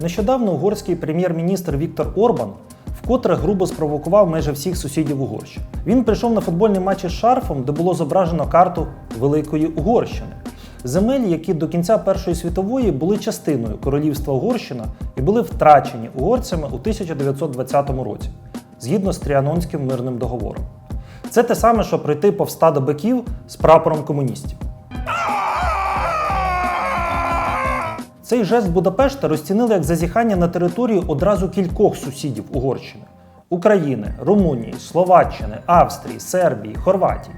Нещодавно угорський прем'єр-міністр Віктор Орбан вкотре грубо спровокував майже всіх сусідів Угорщини. Він прийшов на футбольний матч із шарфом, де було зображено карту Великої Угорщини. Земель, які до кінця Першої світової були частиною королівства Угорщина і були втрачені угорцями у 1920 році, згідно з Тріанонським мирним договором. Це те саме, що прийти повз стадо биків з прапором комуністів. Цей жест Будапешта розцінили як зазіхання на територію одразу кількох сусідів Угорщини: України, Румунії, Словаччини, Австрії, Сербії, Хорватії.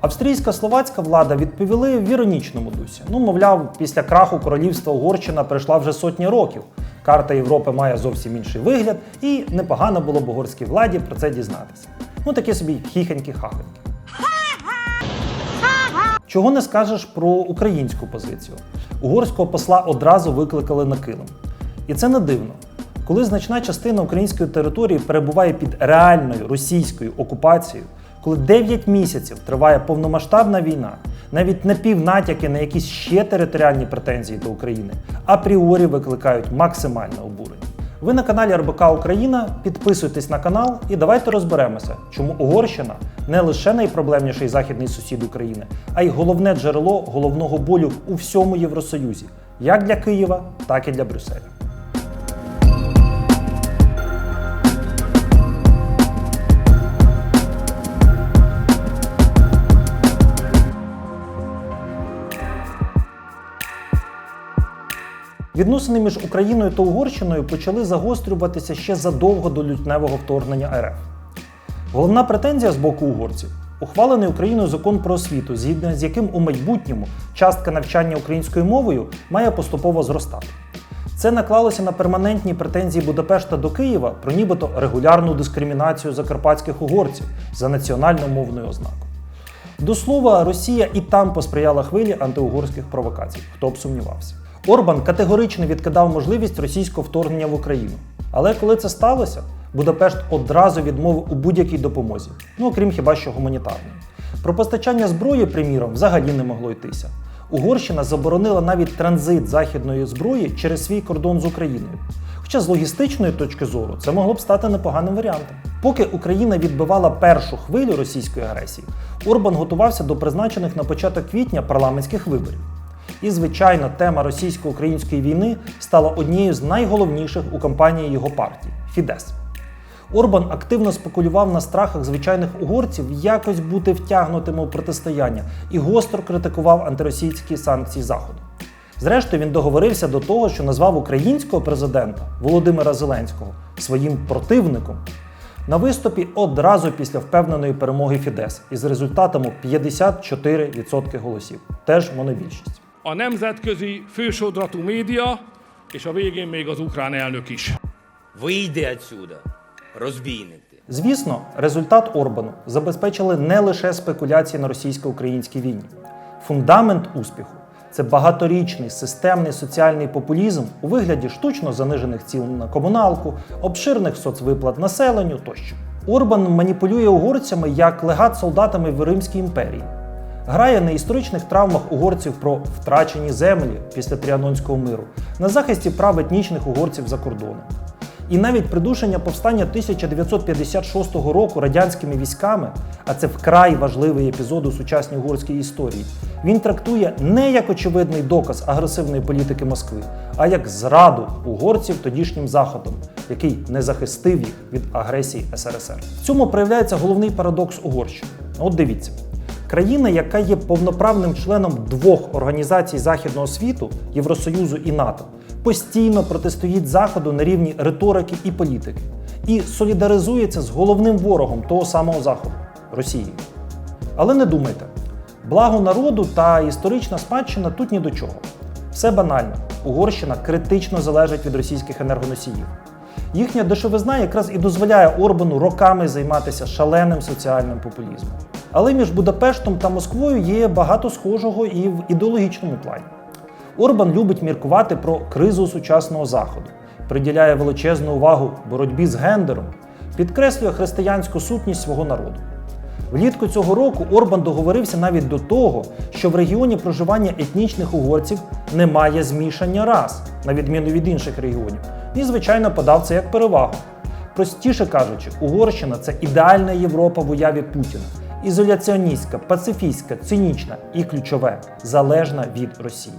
Австрійська словацька влада відповіли в іронічному дусі. Ну, мовляв, після краху королівства Угорщина пройшла вже сотні років. Карта Європи має зовсім інший вигляд, і непогано було б угорській владі про це дізнатися. Ну такі собі хіхенькі-хахенькі. Чого не скажеш про українську позицію? Угорського посла одразу викликали на килим. І це не дивно. Коли значна частина української території перебуває під реальною російською окупацією, коли 9 місяців триває повномасштабна війна, навіть напівнатяки на якісь ще територіальні претензії до України апріорі викликають максимальне обурення. Ви на каналі РБК Україна. Підписуйтесь на канал і давайте розберемося, чому Угорщина не лише найпроблемніший західний сусід України, а й головне джерело головного болю у всьому Євросоюзі, як для Києва, так і для Брюсселя. Відносини між Україною та Угорщиною почали загострюватися ще задовго до лютневого вторгнення РФ. Головна претензія з боку угорців ухвалений Україною закон про освіту, згідно з яким у майбутньому частка навчання українською мовою має поступово зростати. Це наклалося на перманентні претензії Будапешта до Києва про нібито регулярну дискримінацію закарпатських угорців за національно-мовною ознакою. До слова, Росія і там посприяла хвилі антиугорських провокацій, хто б сумнівався. Орбан категорично відкидав можливість російського вторгнення в Україну. Але коли це сталося, Будапешт одразу відмовив у будь-якій допомозі, ну окрім хіба що гуманітарної. Про постачання зброї, приміром, взагалі не могло йтися. Угорщина заборонила навіть транзит західної зброї через свій кордон з Україною. Хоча з логістичної точки зору це могло б стати непоганим варіантом. Поки Україна відбивала першу хвилю російської агресії, Орбан готувався до призначених на початок квітня парламентських виборів. І, звичайно, тема російсько-української війни стала однією з найголовніших у кампанії його партії Фідес. Орбан активно спекулював на страхах звичайних угорців якось бути втягнутими у протистояння і гостро критикував антиросійські санкції Заходу. Зрештою, він договорився до того, що назвав українського президента Володимира Зеленського своїм противником на виступі одразу після впевненої перемоги Фідес із результатом 54% голосів. Теж монобільшість. A nemzetközi fősodratú média, és a végén még az ukrán elnök is. Вийди отсюда, розбійник. Звісно, результат Орбану забезпечили не лише спекуляції на російсько-українській війні. Фундамент успіху це багаторічний системний соціальний популізм у вигляді штучно занижених цін на комуналку, обширних соцвиплат населенню тощо. Орбан маніпулює угорцями як легат солдатами в Римській імперії. Грає на історичних травмах угорців про втрачені землі після Тріанонського миру, на захисті прав етнічних угорців за кордоном. І навіть придушення повстання 1956 року радянськими військами, а це вкрай важливий епізод у сучасній угорській історії, він трактує не як очевидний доказ агресивної політики Москви, а як зраду угорців тодішнім заходом, який не захистив їх від агресії СРСР. В цьому проявляється головний парадокс Угорщини. От дивіться. Країна, яка є повноправним членом двох організацій західного світу Євросоюзу і НАТО, постійно протистоїть Заходу на рівні риторики і політики і солідаризується з головним ворогом того самого Заходу Росією. Але не думайте, благо народу та історична спадщина тут ні до чого. Все банально. Угорщина критично залежить від російських енергоносіїв. Їхня дешевизна якраз і дозволяє Орбану роками займатися шаленим соціальним популізмом. Але між Будапештом та Москвою є багато схожого і в ідеологічному плані. Орбан любить міркувати про кризу сучасного заходу, приділяє величезну увагу боротьбі з гендером, підкреслює християнську сутність свого народу. Влітку цього року Орбан договорився навіть до того, що в регіоні проживання етнічних угорців немає змішання рас, на відміну від інших регіонів, і, звичайно, подав це як перевагу. Простіше кажучи, Угорщина це ідеальна Європа в уяві Путіна. Ізоляціоністська, пацифістська, цинічна і ключове залежна від Росії.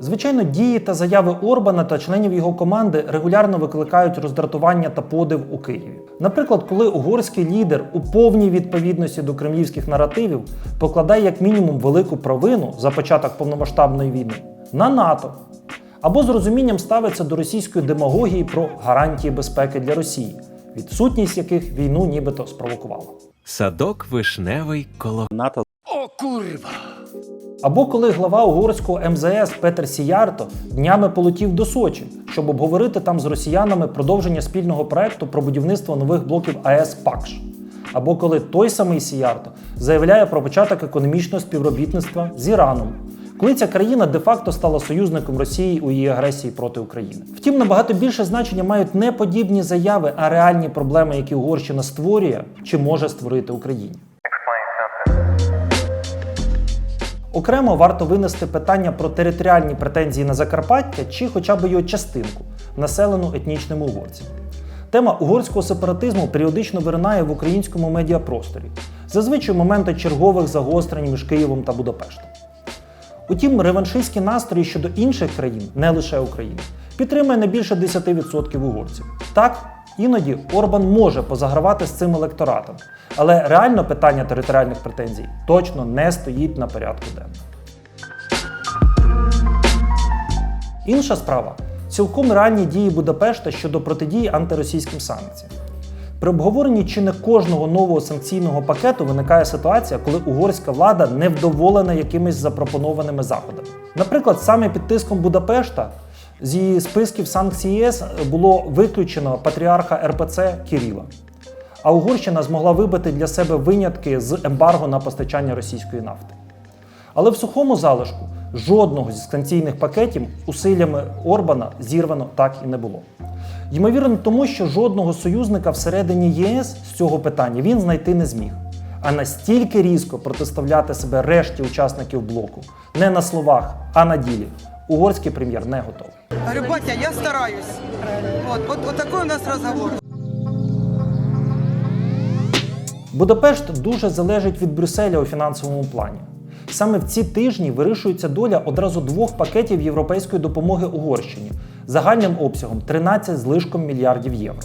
Звичайно, дії та заяви Орбана та членів його команди регулярно викликають роздратування та подив у Києві. Наприклад, коли угорський лідер у повній відповідності до кремлівських наративів покладає як мінімум велику провину за початок повномасштабної війни на НАТО, або з розумінням ставиться до російської демагогії про гарантії безпеки для Росії, відсутність яких війну нібито спровокувала. Садок вишневий коло НАТО Або коли глава угорського МЗС Петер Сіярто днями полетів до Сочі, щоб обговорити там з росіянами продовження спільного проекту про будівництво нових блоків АЕС ПАКШ. Або коли той самий Сіярто заявляє про початок економічного співробітництва з Іраном, коли ця країна де-факто стала союзником Росії у її агресії проти України. Втім, набагато більше значення мають не подібні заяви, а реальні проблеми, які Угорщина створює чи може створити Україні. Окремо варто винести питання про територіальні претензії на Закарпаття чи хоча б його частинку, населену етнічними угорцями. Тема угорського сепаратизму періодично виринає в українському медіапросторі, зазвичай моменти чергових загострень між Києвом та Будапештом. Утім, реваншистські настрої щодо інших країн, не лише України, підтримує не більше 10% угорців. Так, іноді Орбан може позагравати з цим електоратом, але реально питання територіальних претензій точно не стоїть на порядку денному. Інша справа цілком реальні дії Будапешта щодо протидії антиросійським санкціям. При обговоренні чи не кожного нового санкційного пакету виникає ситуація, коли угорська влада невдоволена якимись запропонованими заходами. Наприклад, саме під тиском Будапешта з її списків санкцій ЄС було виключено патріарха РПЦ Кіріла. А Угорщина змогла вибити для себе винятки з ембарго на постачання російської нафти. Але в сухому залишку жодного зі санкційних пакетів усиллями Орбана зірвано так і не було. Ймовірно, тому що жодного союзника всередині ЄС з цього питання він знайти не зміг. А настільки різко протиставляти себе решті учасників блоку не на словах, а на ділі. Угорський прем'єр не готовий. Говорю, батя, я стараюсь. Вот, вот, вот такой у нас разговор. Будапешт дуже залежить від Брюсселя у фінансовому плані. Саме в ці тижні вирішується доля одразу двох пакетів європейської допомоги Угорщині загальним обсягом 13 з лишком мільярдів євро.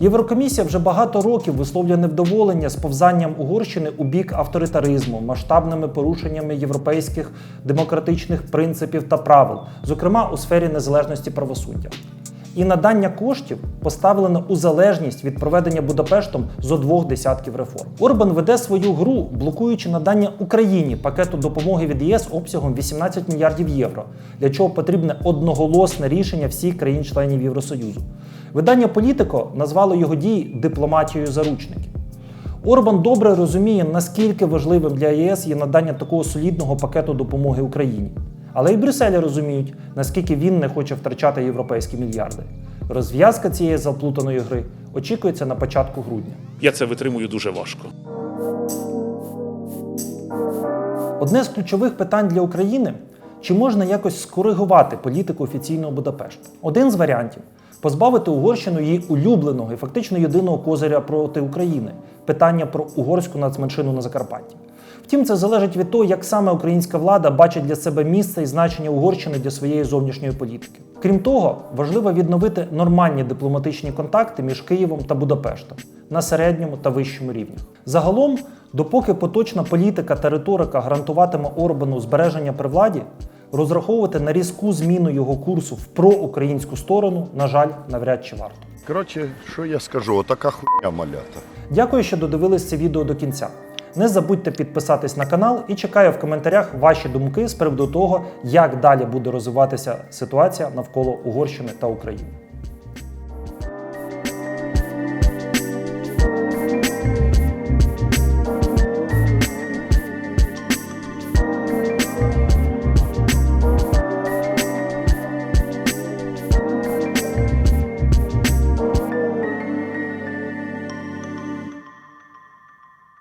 Єврокомісія вже багато років висловлює невдоволення сповзанням Угорщини у бік авторитаризму, масштабними порушеннями європейських демократичних принципів та правил, зокрема у сфері незалежності правосуддя. І надання коштів поставлено у залежність від проведення Будапештом зо двох десятків реформ. Орбан веде свою гру, блокуючи надання Україні пакету допомоги від ЄС обсягом 18 мільярдів євро, для чого потрібне одноголосне рішення всіх країн-членів Євросоюзу. Видання Політико назвало його дії дипломатією заручників. Орбан добре розуміє, наскільки важливим для ЄС є надання такого солідного пакету допомоги Україні. Але і Брюсселі розуміють, наскільки він не хоче втрачати європейські мільярди. Розв'язка цієї заплутаної гри очікується на початку грудня. Я це витримую дуже важко. Одне з ключових питань для України чи можна якось скоригувати політику офіційного Будапешта? Один з варіантів позбавити Угорщину її улюбленого і фактично єдиного козиря проти України питання про угорську нацменшину на Закарпатті. Втім, це залежить від того, як саме українська влада бачить для себе місце і значення Угорщини для своєї зовнішньої політики. Крім того, важливо відновити нормальні дипломатичні контакти між Києвом та Будапештом на середньому та вищому рівнях. Загалом, допоки поточна політика та риторика гарантуватиме Орбану збереження при владі, розраховувати на різку зміну його курсу в проукраїнську сторону, на жаль, навряд чи варто. Коротше, що я скажу, отака хуйня малята. Дякую, що додивились це відео до кінця. Не забудьте підписатись на канал і чекаю в коментарях ваші думки з приводу того, як далі буде розвиватися ситуація навколо Угорщини та України.